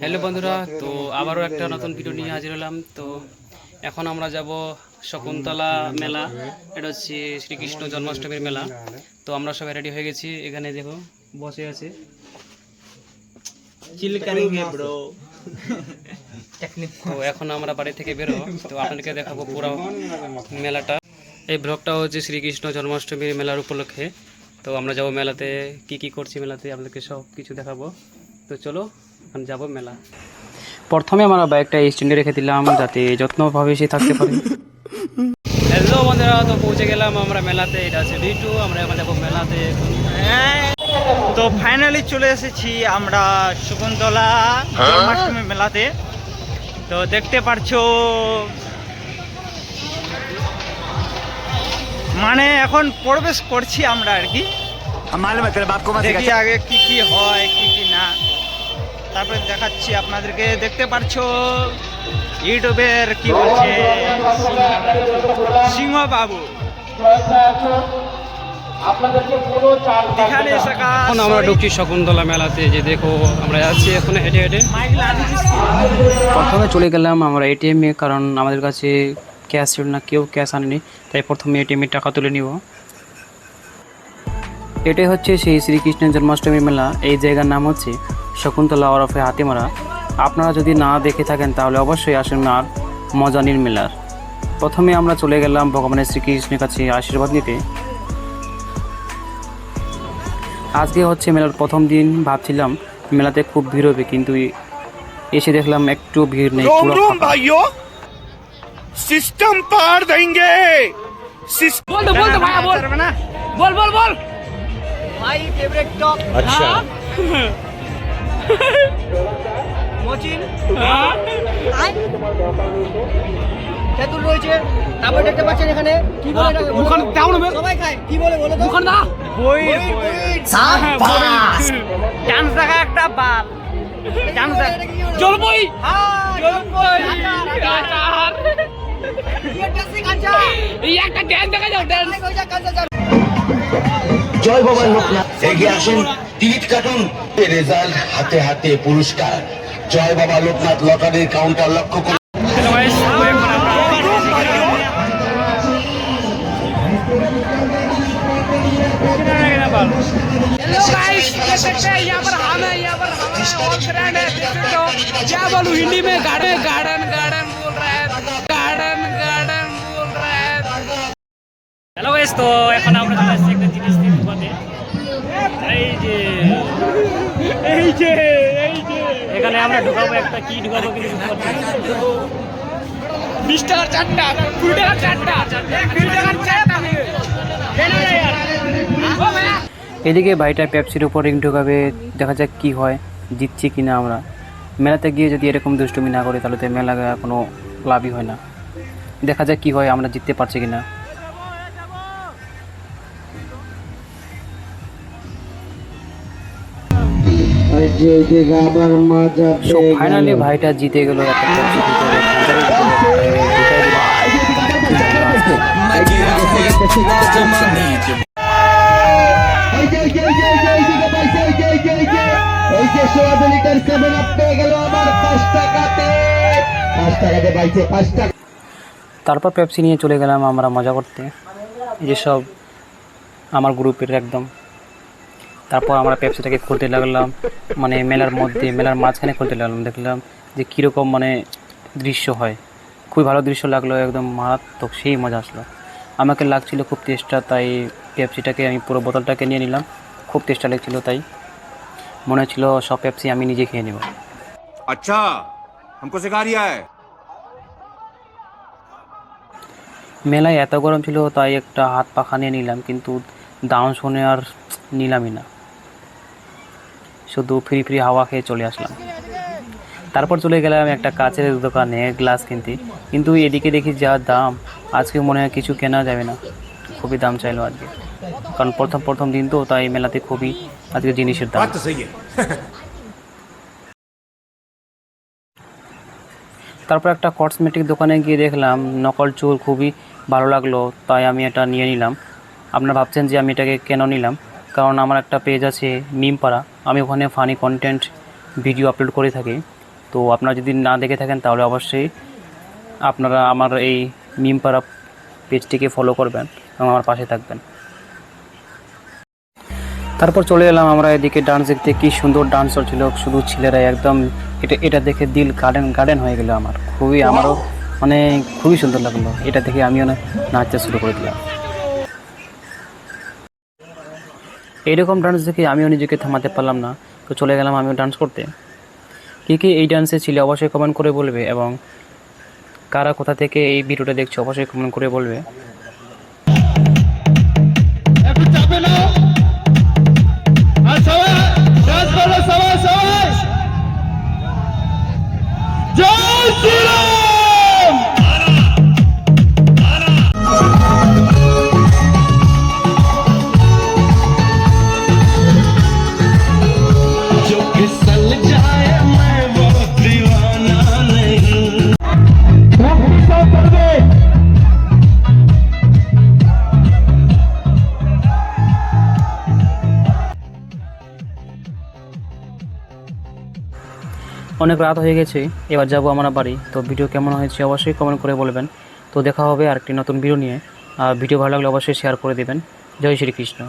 Hello বন্ধুরা তো আবারও একটা নতুন ভিডিও নিয়ে হাজির হলাম। তো এখন আমরা যাব শকুন্তলা মেলা। এটা হচ্ছে শ্রীকৃষ্ণ জন্মাষ্টমীর মেলা। তো আমরা সবাই রেডি হয়ে গেছি। এখানে দেখো বসে আছে। তো এখন আমরা বাড়ি থেকে বেরো তো আপনাদেরকে দেখাবো পুরো মেলাটা। এই ব্লগটা হচ্ছে শ্রীকৃষ্ণ জন্মাষ্টমীর মেলার উপলক্ষে। তো আমরা যাব মেলাতে। কি কি করছি মেলাতে আপনাদেরকে সব কিছু দেখাবো। তো চলো এখন যাব মেলা। প্রথমে আমার বাইকটা স্ট্যান্ডে রেখে দিলাম যাতে যত্নভাবে সে থাকতে পারে। হ্যালো বন্ধুরা তো পৌঁছে গেলাম আমরা মেলাতে এটা আছে ডি টু আমরা এখন যাব মেলাতে। তো ফাইনালি চলে এসেছি আমরা শকুন্তলা জন্মাষ্টমী মেলাতে। তো দেখতে পারছ মানে এখন প্রবেশ করছি আমরা আর কি। দেখি আগে কি কি হয় কি কি না। তারপরে দেখাচ্ছি আপনাদেরকে দেখতে পারছ? ইউটিউবের কি বলছে? সিংহ বাবু এখন আমরা ঢুকছি শকুন্তলা মেলাতে যে দেখো আমরা যাচ্ছি এখন হেঁটে হেঁটে। প্রথমে চলে গেলাম আমরা এটিএমে কারণ আমাদের কাছে ক্যাশ ছিল না কেউ ক্যাশ আনেনি তাই প্রথমে এটিএমে টাকা তুলে নিব। এটাই হচ্ছে সেই শ্রীকৃষ্ণের জন্মাষ্টমী মেলা এই জায়গার নাম হচ্ছে শকুন্তলা ওরফে হাতিমারা আপনারা যদি না দেখে থাকেন তাহলে অবশ্যই আসুন আর মজা নির্মিলার প্রথমে আমরা চলে গেলাম ভগবানের শ্রীকৃষ্ণের কাছে আশীর্বাদ নিতে। আজকে হচ্ছে মেলার প্রথম দিন ভাবছিলাম মেলাতে খুব ভিড় হবে কিন্তু এসে দেখলাম একটু ভিড় নেই সিস্টেম পার দেंगे বল বল ভাই বল। বল বল বল। ফেভারিট টপ আচ্ছা। মচিন? তেঁতুল রয়েছে তারপর দেখতে পাচ্ছেন এখানে কি বলে এটাকে? বলো মুখান দাও না সবাই খায়। কি বলে বলো তো? দা বই ডান্স দেখা একটা বাল। ডান্স দেখা। জল বই জলপই। এই একটা ড্যান্স দেখা যাও ড্যান্স জয় বাবা লোকনাথ। এগিয়ে আসুন টিকিট কাটুন। রেজাল্ট হাতে হাতে পুরস্কার জয় বাবা লোকনাথ লটারির কাউন্টার লক্ষ্য করুন हेलो गाइस देख सकते हैं यहाँ पर हम है यहाँ पर हमारा और फ्रेंड है देख सकते हो क्या बोलूं हिंदी में गार्डन गार्डन गार्डन बोल रहा है गार्डन गार्डन बोल रहा है হ্যালো গাইস তো একটা কি ঢুকাবো চারটা চারটা এদিকে ভাইটা পেপসির উপর রিং ঢোকাবে, দেখা যাক কি হয়, জিতছি কি না আমরা। মেলাতে গিয়ে যদি এরকম দুষ্টুমি না করি, তাহলে তো মেলা কোনো লাভই হয় না। দেখা যাক কি হয়, আমরা জিততে পারছি কি না টাকাতে। পাইছে পাঁচ টাকা। তারপর পেপসি নিয়ে চলে গেলাম আমরা মজা করতে। যেসব আমার গ্রুপের একদম। তারপর আমরা পেপসিটাকে খুলতে লাগলাম মানে মেলার মধ্যে মেলার মাঝখানে খুলতে লাগলাম দেখলাম যে কীরকম মানে দৃশ্য হয় খুবই ভালো দৃশ্য লাগলো একদম মারাত্মক সেই মজা আসলো আমাকে লাগছিল খুব টেস্টটা তাই পেপসিটাকে আমি পুরো বোতলটাকে নিয়ে নিলাম খুব টেস্টটা লাগছিল তাই মনে হচ্ছিল সব পেপসি আমি নিজে খেয়ে নেব अच्छा हमको सिखा रिया है মেলায় এত গরম ছিল তাই একটা হাত পাখা নিয়ে নিলাম কিন্তু দাম শুনে আর নিলামই না শুধু ফ্রি ফ্রি হাওয়া খেয়ে চলে আসলাম। তারপর চলে গেলাম একটা কাচের দোকানে গ্লাস কিনতে। কিন্তু এদিকে দেখি যা দাম আজকে মনে হয় কিছু কেনা যাবে না। খুবই দাম চাইলো আজকে। কারণ প্রথম প্রথম দিন তো তাই মেলাতে খুবই আজকে জিনিসের দাম। তারপর একটা কসমেটিক দোকানে গিয়ে দেখলাম নকল চুল খুবই ভালো লাগল তাই আমি এটা নিয়ে নিলাম। আপনারা ভাবছেন যে আমি এটাকে কেন নিলাম? কারণ আমার একটা পেজ আছে মিমপাড়া। আমি ওখানে ফানি কন্টেন্ট ভিডিও আপলোড করে থাকি। তো আপনারা যদি না দেখে থাকেন, তাহলে অবশ্যই আপনারা আমার এই মিমপাড়া পেজটিকে ফলো করবেন এবং আমার পাশে থাকবেন। তারপর চলে এলাম আমরা এদিকে ডান্স দেখতে। কি সুন্দর ডান্স হচ্ছিল, শুধু ছেলেরা একদম। এটা এটা দেখে দিল গার্ডেন গার্ডেন হয়ে গেল আমার। খুবই আমারও মানে খুবই সুন্দর লাগল। এটা দেখে আমিও না, নাচতে শুরু করে দিলাম। এইরকম ডান্স দেখে আমিও নিজেকে থামাতে পারলাম না। তো চলে গেলাম আমিও ডান্স করতে। কী কী এই ডান্সে ছিল অবশ্যই কমেন্ট করে বলবে এবং কারা কোথা থেকে এই ভিডিওটা দেখছ অবশ্যই কমেন্ট করে বলবে। অনেক রাত হয়ে গেছে, এবার যাব আমরা বাড়ি। তো ভিডিও কেমন হয়েছে অবশ্যই কমেন্ট করে বলবেন। তো দেখা হবে আর একটি নতুন ভিডিও নিয়ে। আর ভিডিও ভালো লাগলে অবশ্যই শেয়ার করে দেবেন। জয় শ্রীকৃষ্ণ।